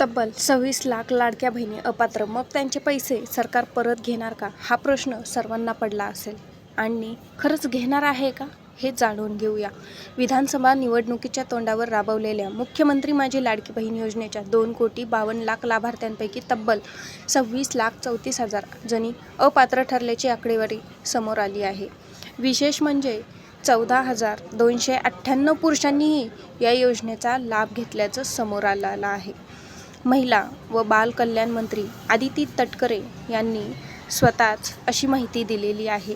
तब्बल सव्वीस लाख लाडक्या बहिणी अपात्र. मग त्यांचे पैसे सरकार परत घेणार का? हा प्रश्न सर्वांना पडला असेल. आणि खरंच घेणार आहे का? हे जाणून घेऊया. विधानसभा निवडणुकीच्या तोंडावर राबवलेल्या मुख्यमंत्री माझी लाडकी बहीण योजनेच्या दोन कोटी बावन्न लाख लाभार्थ्यांपैकी तब्बल सव्वीस लाख चौतीस हजार जणी अपात्र ठरल्याची आकडेवारी समोर आली आहे. विशेष म्हणजे चौदा हजार दोनशे अठ्ठ्याण्णव पुरुषांनीही या योजनेचा लाभ घेतल्याचं समोर आलेलं आहे. महिला व बाल कल्याण मंत्री आदिती तटकरे यांनी स्वतःच अशी माहिती दिलेली आहे.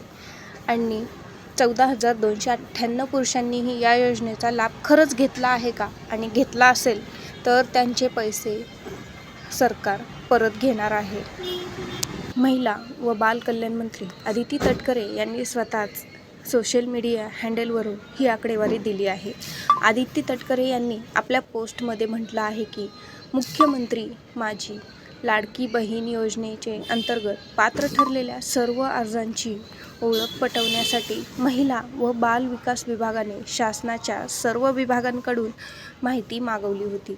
आणि चौदा हजार दोनशे अठ्ठ्याण्णव पुरुषांनीही या योजनेचा लाभ खरंच घेतला आहे का? आणि घेतला असेल तर त्यांचे पैसे सरकार परत घेणार आहे. महिला व बाल कल्याण मंत्री आदिती तटकरे यांनी स्वतःच सोशल मीडिया हँडलवरून ही आकडेवारी दिली आहे. आदित्य तटकरे यांनी आपल्या पोस्टमध्ये म्हटलं आहे की मुख्यमंत्री माझी लाडकी बहीण योजनेचे अंतर्गत पात्र ठरलेल्या सर्व अर्जांची ओळख पटवण्यासाठी महिला व बाल विकास विभागाने शासनाच्या सर्व विभागांकडून माहिती मागवली होती.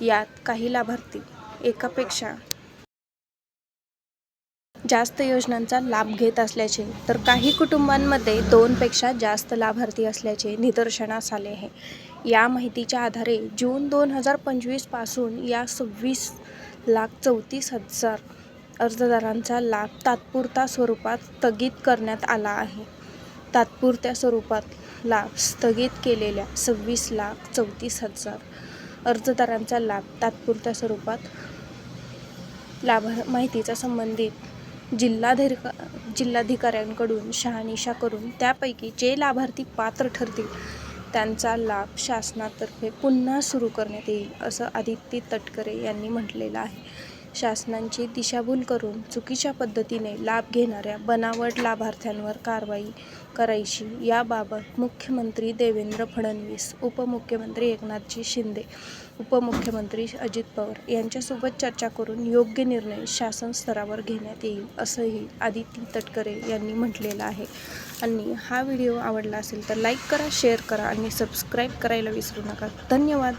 यात काही लाभार्थी एकापेक्षा जास्त योजनांचा लाभ घेत असल्याचे तर काही कुटुंबांमध्ये दोनपेक्षा जास्त लाभार्थी असल्याचे निदर्शनास आले आहे. या माहितीच्या आधारे जून दोन हजार पंचवीसपासून या सव्वीस लाख चौतीस हजार अर्जदारांचा लाभ तात्पुरता स्वरूपात स्थगित करण्यात आला आहे. तात्पुरत्या स्वरूपात लाभ स्थगित केलेल्या सव्वीस लाख चौतीस हजार अर्जदारांचा लाभ तात्पुरत्या स्वरूपात लाभ माहितीचा संबंधित जिल्हाधिका जिल्हाधिकाऱ्यांकडून शहानिशा करून त्यापैकी जे लाभार्थी पात्र ठरतील त्यांचा लाभ शासनातर्फे पुन्हा सुरू करण्यात येईल असं आदित्य तटकरे यांनी म्हटलेलं आहे. शासनांची दिशाभूल करून चुकीच्या पद्धतीने लाभ घेणाऱ्या बनावट लाभार्थ्यांवर कारवाई करायची. याबाबत मुख्यमंत्री देवेंद्र फडणवीस उपमुख्यमंत्री एकनाथजी शिंदे उपमुख्यमंत्री अजित पवार यांच्यासोबत चर्चा करून योग्य निर्णय शासन स्तरावर घेण्यात येईल असंही आदित्य तटकरे यांनी म्हटलेलं आहे. आणि हा व्हिडिओ आवडला असेल तर लाईक करा शेअर करा आणि सबस्क्राईब करायला विसरू नका. धन्यवाद.